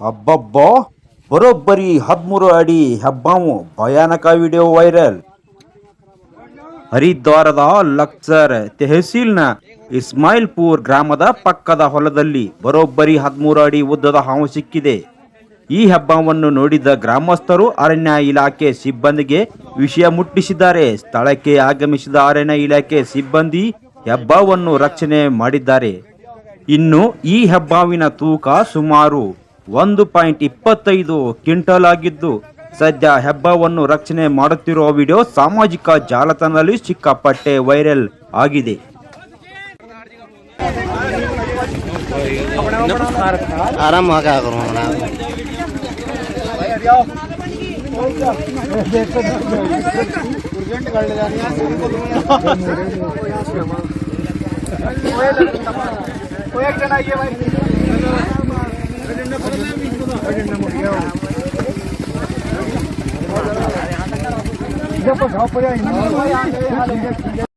ಅಬ್ಬಬ್ಬಾ, ಬರೋಬ್ಬರಿ ಹದಿಮೂರು ಅಡಿ ಹೆಬ್ಬಾವು ಭಯಾನಕ ವಿಡಿಯೋ ವೈರಲ್ ಹರಿದ್ವಾರದ ಲಕ್ಸರ್ ತೆಹಸೀಲ್ನ ಇಸ್ಮಾಯಿಲ್ಪುರ್ ಗ್ರಾಮದ ಪಕ್ಕದ ಹೊಲದಲ್ಲಿ ಬರೋಬ್ಬರಿ ಹದಿಮೂರು ಅಡಿ ಉದ್ದದ ಹಾವು ಸಿಕ್ಕಿದೆ. ಈ ಹೆಬ್ಬಾವನ್ನು ನೋಡಿದ ಗ್ರಾಮಸ್ಥರು ಅರಣ್ಯ ಇಲಾಖೆ ಸಿಬ್ಬಂದಿಗೆ ವಿಷಯ ಮುಟ್ಟಿಸಿದ್ದಾರೆ. ಸ್ಥಳಕ್ಕೆ ಆಗಮಿಸಿದ ಅರಣ್ಯ ಇಲಾಖೆ ಸಿಬ್ಬಂದಿ ಹೆಬ್ಬಾವನ್ನು ರಕ್ಷಣೆ ಮಾಡಿದ್ದಾರೆ. ಇನ್ನು ಈ ಹೆಬ್ಬಾವಿನ ತೂಕ ಸುಮಾರು ಒಂದು ಪಾಯಿಂಟ್ ಇಪ್ಪತ್ತೈದು ಕ್ವಿಂಟಲ್ ಆಗಿದ್ದು ಸದ್ಯ ಹೆಬ್ಬವನ್ನು ರಕ್ಷಣೆ ಮಾಡುತ್ತಿರುವ ವಿಡಿಯೋ ಸಾಮಾಜಿಕ ಜಾಲತಾಣದಲ್ಲಿ ಸಿಕ್ಕಾಪಟ್ಟೆ ವೈರಲ್ ಆಗಿದೆ. जब पसाव पर